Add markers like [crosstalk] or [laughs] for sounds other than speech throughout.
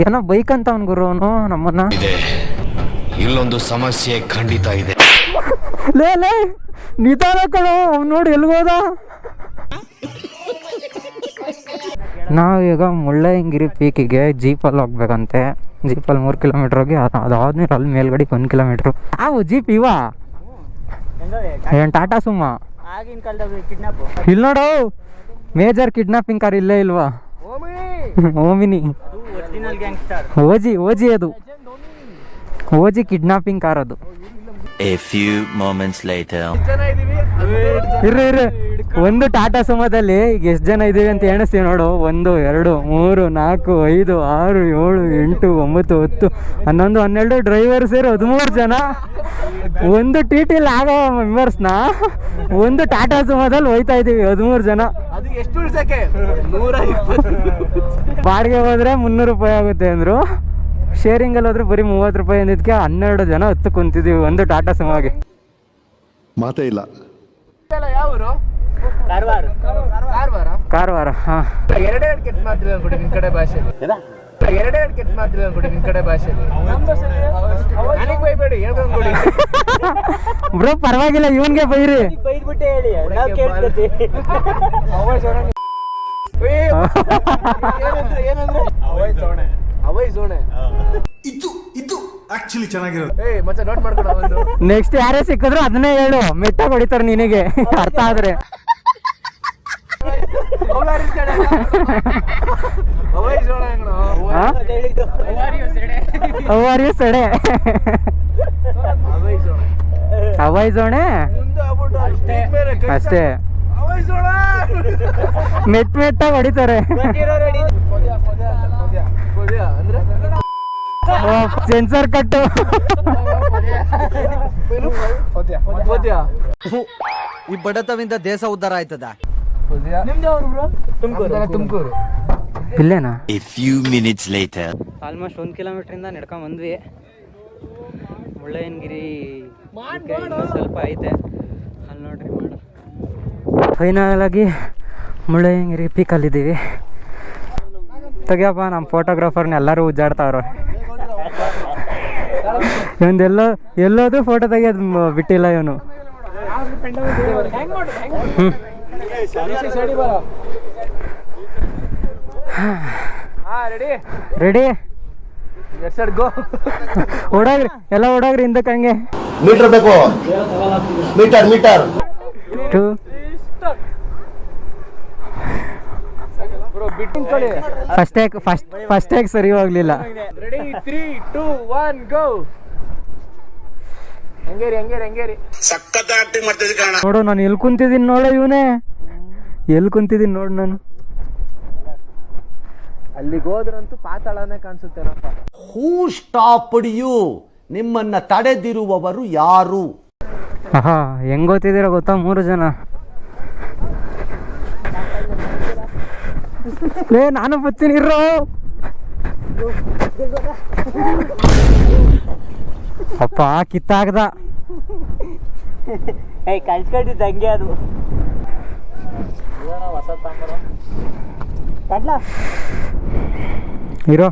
ಏನೋ ಬೈಕ್ ಅಂತ ಅವ್ನು ಗುರು ಅವನು ನಮ್ಮನ್ನ. ಇದೆ. ಇಲ್ಲೊಂದು ಸಮಸ್ಯೆ ಖಂಡಿತ ಇದೆ. ಲೇ ಲೇ ನಿಧಾನ ಕಣೋ ಅವ್ನು ನೋಡಿ ಎಲ್ಗೋದ ನಾವು ಈಗ ಮುಳ್ಳಯ್ಯನಗಿರಿ ಪೀಕಿಗೆ ಜೀಪಲ್ಲಿ ಹೋಗ್ಬೇಕಂತೆ. ಜೀಪಲ್ಲಿ ಮೂರು ಕಿಲೋಮೀಟ್ರ್ ಹೋಗಿ ಅದು ಅದಾದ್ಮೇಲೆ ಅಲ್ಲಿ ಮೇಲ್ಗಡೆ ಒಂದು ಕಿಲೋಮೀಟ್ರು ಅವು ಜೀಪ್ ಇವ? ಏನು ಟಾಟಾ ಸುಮ್ಮ ಆಗಿನ ಕಾಲದಾಗ ಕಿಡ್ನಾಪ್ ಇಲ್ಲಿ ನೋಡು. ಮೇಜರ್ ಕಿಡ್ನಾಪಿಂಗ್ ಕಾರ್ ಇಲ್ಲೇ ಇಲ್ವಾ? ಓಮಿನಿ. [laughs] ಓಜಿ ಓಜಿ ಅದು. ಓಜಿ ಕಿಡ್ನಾಪಿಂಗ್ ಕಾರ್ ಅದು. A few moments later. ಇರ್ರಿ ಇರ್ರಿ. ಒಂದು ಟಾಟಾ ಸುಮದಲ್ಲಿ ಈಗ ಎಷ್ಟು ಜನ ಇದೀವಿ ಅಂತ ಎಣಿಸ್ತೀವಿ ನೋಡು. ಒಂದು ಎರಡು ಮೂರು ನಾಲ್ಕು ಐದು ಆರು ಏಳು ಎಂಟು ಒಂಬತ್ತು ಹತ್ತು ಹನ್ನೊಂದು ಹನ್ನೆರಡು ಡ್ರೈವರ್ ಸೇರಿ ಹದಿಮೂರು ಜನ. ಒಂದು ಟಿ ಟಿಲಿ ಆಗೋ ಮೆಂಬರ್ಸ್ನ ಒಂದು ಟಾಟಾ ಸುಮದಲ್ಲಿ ಹೋಯ್ತಾ ಇದೀವಿ ಹದಿಮೂರು ಜನ. ಅದು ಎಷ್ಟು ಉಳ್ಸಕ್ಕೆ? ನೂರ ಇಪ್ಪತ್ತು ಬಾಡಿಗೆ ಹೋದ್ರೆ ಮುನ್ನೂರು ರೂಪಾಯಿ ಆಗುತ್ತೆ ಅಂದರು. ಶೇರಿಂಗಲ್ಲಿ ಹೋದ್ರೆ ಬರೀ ಮೂವತ್ತು ರೂಪಾಯಿ ಅಂದಿದ್ದಕ್ಕೆ ಹನ್ನೆರಡು ಜನ ಹತ್ತು ಕುಂತಿದ್ದೀವಿ ಒಂದು ಟಾಟಾ ಸುಮಾಗೆ ಮಾತೇ ಇಲ್ಲ. ಯಾವರು ಕಾರವಾರ. ಕಾರವಾರ. ಕಾರವಾರ ಹಾ. ಎರಡೆರಡು ಕೆಟ್ಟ ಮಾತ್ರ ಅನ್ಕೊಡಿ ನಿಮ್ ಕಡೆ ಭಾಷೆಲಿ. ಎರಡೆರಡು ಕೆಟ್ಟ ಮಾತಿಲ್ಲ ಅನ್ಕೊಡಿ ನಿಮ್ ಕಡೆ ಭಾಷೆಲಿ. ನನಗೆ ಬೈಬೇಡಿ [laughs] ಬ್ರೋ ಪರವಾಗಿಲ್ಲ ಇವನ್ಗೆ ಬೈರಿ. ಬೈದ್ಬಿಟ್ಟೆ ಹೇಳಿ. ನಾವು ಕೇಳ್ತೀವಿ [laughs] ಏನಂದ್ರೆ ಏನಂದ್ರೆ? ಅವೈ ಸೋಣೆ. ಅವೈ ಸೋಣೆ. ಇದು ಇದು ಆಕ್ಚುಲಿ ಚೆನ್ನಾಗಿರೋದು. ಮಚ್ಚ ನೋಟ್ ಮಾಡ್ಕೊಡ ನೆಕ್ಸ್ಟ್ ಯಾರೇ ಸಿಕ್ಕಿದ್ರು ಅದನ್ನೇ ಹೇಳು. ಮೆಟ್ಟ ಹೊಡಿತಾರೆ ನಿನಗೆ. [laughs] ಅರ್ಥ ಆದ್ರೆ. ಅವಾರಿ ಸಡೆ. ಅವೈ ಜೋಣೆ ಅಷ್ಟೇ. ಮೆತ್ ಮೆಟ್ಟಾಗಿ ಹೊಡಿತಾರೆ. ಸೆನ್ಸರ್ ಕಟ್ಟು. ಈ ಬಡತವಿಂದ ದೇಶ ಉದ್ಧಾರ ಆಯ್ತದ? ತುಮಕೂರು. ಇಲ್ಲೇನಾ? A few minutes later. Almost ಒಂದು ಕಿಲೋಮೀಟ್ರಿಂದ ನಡ್ಕೊಂಡ್ ಬಂದ್ವಿ. ಮುಳ್ಳಯ್ಯನಗಿರಿ ಸ್ವಲ್ಪ ಐತೆ. ಅಲ್ಲಿ ನೋಡ್ರಿ ಮಾಡು ಫೈನಲ್ ಆಗಿ ಮುಳ್ಳಯ್ಯನಗಿರಿ ಪೀಕಲ್ಲಿದ್ದೀವಿ ತೆಗಿಯಪ್ಪ ನಮ್ಮ ಫೋಟೋಗ್ರಾಫರ್ನ ಎಲ್ಲರೂ ಉಜ್ಜಾಡ್ತಾವ್ರು. ಇವನ್ದೆಲ್ಲೋ ಎಲ್ಲೋದು ಫೋಟೋ ತೆಗಿಯೋದು ಬಿಟ್ಟಿಲ್ಲ ಇವನು. ಹ್ಞೂ ರೆಡಿ ರೆಡಿ ಗೋ ಓಡಾಗ್ರಿ ಎಲ್ಲ ಓಡಾಗ್ರಿ ಹಿಂದಕ್ಕೆ ಹಂಗೆ. ಮೀಟರ್ ಬೇಕು. Metre metre to first track first first track ಸರಿ ಹೋಗ್ಲಿಲ್ಲ. Ready three two one go ಹೆಂಗೇರಿ ಹೆಂಗೇರಿ ಹೆಂಗೇರಿ? ನೋಡು ನಾನು ಎಲ್ಲಿ ಕುಂತಿದ್ದೀನಿ ನೋಡು ಇವನೇ. ಎಲ್ಲಿ ಕುಂತಿದ್ದೀನಿ ನೋಡು ನಾನು. ಅಲ್ಲಿಗೆ ಹೋದ್ರಂತೂ ಪಾತಾಳನೇ ಕಾಣಿಸುತ್ತೇನಪ್ಪ. ಹೂ ಸ್ಟಾಪ್ಡ್ ಯು ನಿಮ್ಮನ್ನ ತಡೆದಿರುವವರು ಯಾರು? ಆಹಾ ಹೆಂಗ್ ಗೊತ್ತಿದ್ದೀರ ಗೊತ್ತಾ ಮೂರು ಜನ? ಏ ನಾನು ಬರ್ತೀನಿ ಇರೋ ಅಪ್ಪ ಕಿತ್ತಾಗದ. ಏಯ್ ಕಳ್ಸ್ಕೊಂಡಿದ್ದು ಹಂಗೆ ಅದು. ಕಡ್ಲ ಇರೋ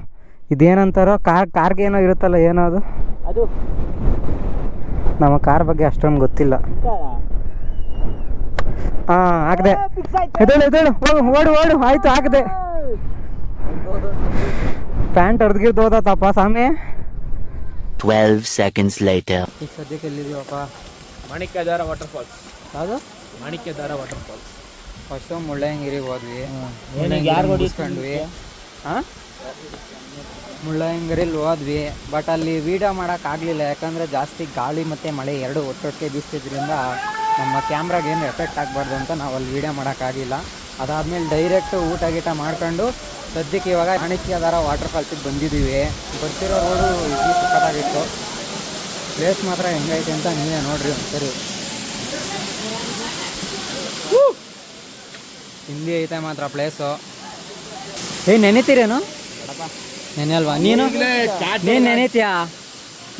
ಇದೇನಂತಾರೋ ಕಾರ್ ಕಾರ್ಗೆ ಏನೋ ಇರುತ್ತಲ್ಲ ಏನೋ ಅದು? ಅದು. ನಮ್ಮ ಕಾರ್ ಬಗ್ಗೆ ಅಷ್ಟೊಂದು ಗೊತ್ತಿಲ್ಲ. ಹಾಂ ಹಾಕ್ದೆ ಎದೇಳು ಎದ್ದೇಳು ಹೋಗು ಓಡು ಓಡು. ಆಯ್ತು ಹಾಕ್ದೆ ಪ್ಯಾಂಟ್ ಹರಿದ್ಗಿರ್ದು ಹೋದತ್ತಪ್ಪ ಸ್ವಾಮಿ? 12 seconds later. ಈಗ ಸದ್ಯಕ್ಕೆ ಎಲ್ಲಿದೀವಪ್ಪ ಮಾಣಿಕ್ಯಧಾರ ವಾಟರ್ ಫಾಲ್ಸ್ ಯಾವುದು? ಮಾಣಿಕ್ಯಧಾರ ವಾಟರ್ ಫಾಲ್ಸ್ ಫಸ್ಟು ಮುಳ್ಳಯ್ಯನಗಿರಿಗೆ ಹೋದ್ವಿ. ಯಾರು ಮುಗಿಸ್ಕೊಂಡ್ವಿ. ಹಾಂ ಹೋದ್ವಿ ಬಟ್ ಅಲ್ಲಿ ವೀಡಿಯೋ ಮಾಡೋಕ್ಕಾಗಲಿಲ್ಲ ಯಾಕಂದರೆ ಜಾಸ್ತಿ ಗಾಳಿ ಮತ್ತು ಮಳೆ ಎರಡು ಒಟ್ಟೊಟ್ಟಿಗೆ ಬೀಸ್ತಿದ್ರಿಂದ ನಮ್ಮ ಕ್ಯಾಮ್ರಾಗೆ ಏನು ಎಫೆಕ್ಟ್ ಆಗಬಾರ್ದು ಅಂತ ನಾವು ಅಲ್ಲಿ ವೀಡಿಯೋ ಮಾಡೋಕ್ಕಾಗಿಲ್ಲ ಅದಾದಮೇಲೆ ಡೈರೆಕ್ಟ್ ಊಟ ಗೀಟ ಮಾಡ್ಕೊಂಡು ಸದ್ಯಕ್ಕೆ ಇವಾಗ ಮಾಣಿಕ್ಯದಾರ ವಾಟರ್ ಫಾಲ್ಸಿಗೆ ಬಂದಿದ್ದೀವಿ. ಬರ್ತಿರೋ ರೋಡು ಇಲ್ಲಿ ಸಖತ್ತಾಗಿತ್ತು ಪ್ಲೇಸ್ ಮಾತ್ರ ಹೆಂಗೈತೆ ಅಂತ ನೀವೇ ನೋಡ್ರಿ ಒಂದ್ಸರಿ. ಹಿಂದಿ ಐತೆ ಮಾತ್ರ ಪ್ಲೇಸು ಏ ನೆನೆ ನೆನೆಯಲ್ವಾ ನೀನು? ನೀನು ನೆನಿತೀಯಾ?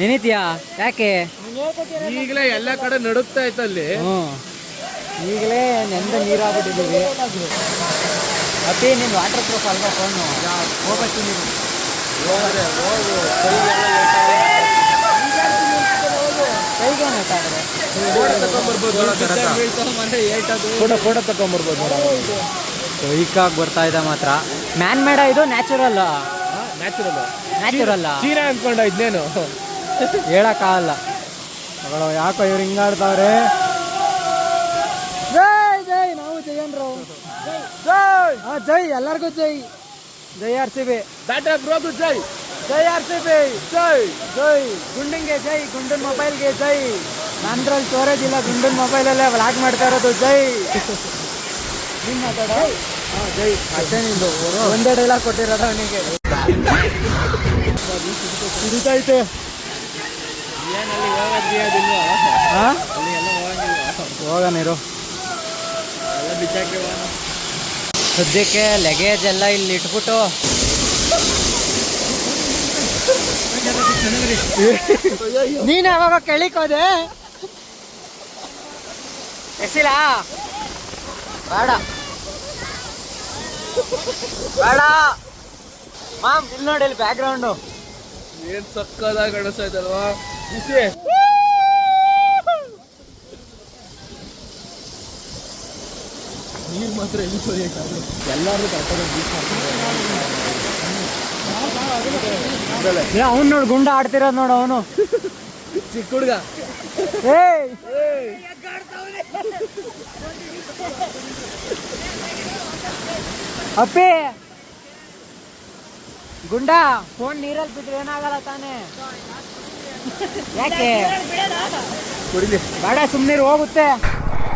ನೆನಿತೀಯಾ? ಯಾಕೆ? ಈಗಲೇ ಎಲ್ಲ ಕಡೆ ನಡುಗ್ತಾ ಇತ್ತು ಅಲ್ಲಿ. ಹ್ಞೂ. ಈಗಲೇ ನೆಂದ ನೀರಾಗ್ಬಿಟ್ಟಿದ್ದೀವಿ. ಮತ್ತೆ ನಿನ್ನ ವಾಟರ್ ಪ್ರೂಫ್ ಅಲ್ವಾ ಫೋನು ಹೋಗ್ತೀನಿ ಕೈಗೆ ನೆಟ್ಟಾದ್ರೆ ಫೋಟೋ ಫೋಟೋ ತಗೊಂಡ್ಬರ್ಬೋದು ಬರ್ತಾ ಇದೆ ಮಾತ್ರ. ಮ್ಯಾನ್ ಮೇಡ ಇದು ನ್ಯಾಚುರಲ್. ನ್ಯಾಚುರಲ್. ನ್ಯಾಚುರಲ್. ಚೀನಾ ಅನ್ಕೊಂಡ ಇದ್ನೇನು? ಹೇಳಕ್ಕಾಗಲ್ಲ. ಮಗಳು ಯಾಕೋ ಇವ್ರು ಹಿಂಗಾಡ್ತಾವ್ರೆ? ಜೈ ಜೈ ನಾವು ಜಯನ್ರು ಜೈ! ಹಾ ಜೈ ಎಲ್ಲರಿಗೂ ಜೈ. ಜೈ ಆರ್ ಸಿ ಬಿ. ಟಾಟಾ ಬ್ರೋಗು ಜೈ. ಜೈ ಆರ್ ಸಿ ಬಿ. ಜೈ! ಜೈ. ಗುಂಡಿಂಗೆ ಜೈ ಗುಂಡನ್ ಮೊಬೈಲ್ಗೆ ಜೈ. ನಂದ್ರಲ್ಲಿ ಸ್ಟೋರೇಜ್ ಇಲ್ಲ ಗುಂಡನ್ ಮೊಬೈಲಲ್ಲೇ ವ್ಲಾಗ್ ಮಾಡ್ತಾ ಇರೋದು ಜೈ. ನೀನ್ ಮಾತಾಡ ಜೈ ಅಷ್ಟೇ ನಿಂದು ಒಂದೇ ಡೈಲಾಗ್ ಕೊಟ್ಟಿರೋದು ಅವನಿಗೆ. ಸಿಗುತ್ತೈತೆ ಹಾ ಹೋಗನಿರು ಸದ್ಯಕ್ಕೆ ಲಗೇಜ್ ಎಲ್ಲ ಇಲ್ಲಿ ಇಟ್ಬಿಟ್ಟು. ನೀನ್ ಯಾವಾಗ ಕೇಳಿಕೋದೆ ಎಸಿಲ್ಲ ಬೇಡ. ಬೇಡ. ಮಾಮ್ ಇಲ್ಲಿ ನೋಡಿ ಇಲ್ಲಿ ಬ್ಯಾಕ್ ಗ್ರೌಂಡು ಏನ್ ಸಕ್ಕದಾಗಿ ಕಾಣಿಸ್ತಾ ಬಿಸಿ ನೀರ್ ಮಾತ್ರ ಎಲ್ಲಿ ಸರಿಯಕ್ಕಾಗಲ್ಲ ಎಲ್ಲಾರು ಅವ್ನು ನೋಡಿ ಗುಂಡ ಆಡ್ತಿರೋದು ನೋಡು ಅವನು. ಚಿಕ್ಕ ಹುಡುಗ. ಅಪ್ಪಿ. ಗುಂಡ ಫೋನ್ ನೀರಲ್ಲಿ ಬಿಟ್ರೆ ಏನಾಗಲ್ಲ ತಾನೇ. ಯಾಕೆ? ಬೇಡ ಸುಮ್ಮನೆ ಹೋಗುತ್ತೆ.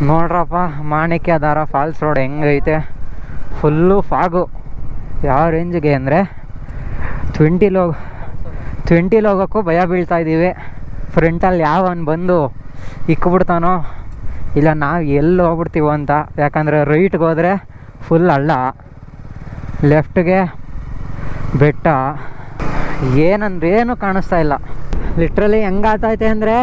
ನೋಡ್ರಪ್ಪ ಮಾಣಿಕ್ಯ ದಾರ ಫಾಲ್ಸ್ ರೋಡ್ ಹೆಂಗೈತೆ? Full fog. ಯಾವ ರೇಂಜ್ಗೆ ಅಂದರೆ ಟ್ವೆಂಟಿಲಿ ಹೋಗಿ ಟ್ವೆಂಟಿಲಿ ಹೋಗೋಕ್ಕೂ ಭಯ ಬೀಳ್ತಾ ಇದ್ದೀವಿ ಫ್ರಂಟಲ್ಲಿ ಯಾವನ್ ಬಂದು ಇಕ್ಬಿಡ್ತಾನೋ, ಇಲ್ಲ ನಾವು ಎಲ್ಲಿ ಹೋಗ್ಬಿಡ್ತೀವೋ ಅಂತ. ಯಾಕಂದರೆ ರೈಟ್ಗೆ ಹೋದರೆ ಫುಲ್ ಹಳ್ಳ ಲೆಫ್ಟ್ಗೆ ಬೆಟ್ಟ. ಏನಂದ್ರೆ ಏನು ಕಾಣಿಸ್ತಾ ಇಲ್ಲ. ಲಿಟ್ರಲಿ ಹೆಂಗಾಗ್ತೈತೆ ಅಂದರೆ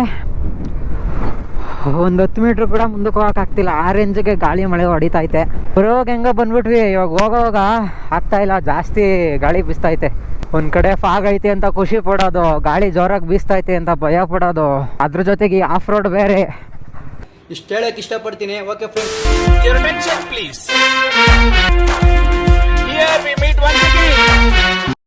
ಒಂದು ಹತ್ತು ಮೀಟ್ರ್ ಕೂಡ ಮುಂದಕ್ಕೆ ಹೋಗೋಕ್ಕಾಗ್ತಿಲ್ಲ ಆ ರೇಂಜಿಗೆ ಗಾಳಿ, ಮಳೆ ಹೊಡಿತೈತೆ. ಬರೋವಾಗ ಹೆಂಗ ಬಂದ್ಬಿಟ್ವಿ. ಇವಾಗ ಹೋಗೋವಾಗ ಆಗ್ತಾಯಿಲ್ಲ ಜಾಸ್ತಿ ಗಾಳಿ ಬೀಸ್ತೈತೆ ಒಂದ್ ಕಡೆ ಫಾಗ್ ಐತೆ ಅಂತ ಖುಷಿ ಪಡೋದು ಗಾಳಿ ಜೋರಾಗಿ ಬೀಸ್ತೈತೆ ಅಂತ ಭಯ ಪಡೋದು ಅದ್ರ ಜೊತೆಗೆ ಆಫ್ ರೋಡ್ ಬೇರೆ ಇಷ್ಟ ಹೇಳಕ್ ಇಷ್ಟಪಡ್ತೀನಿ okay friends Your attention, please. Here we meet once again.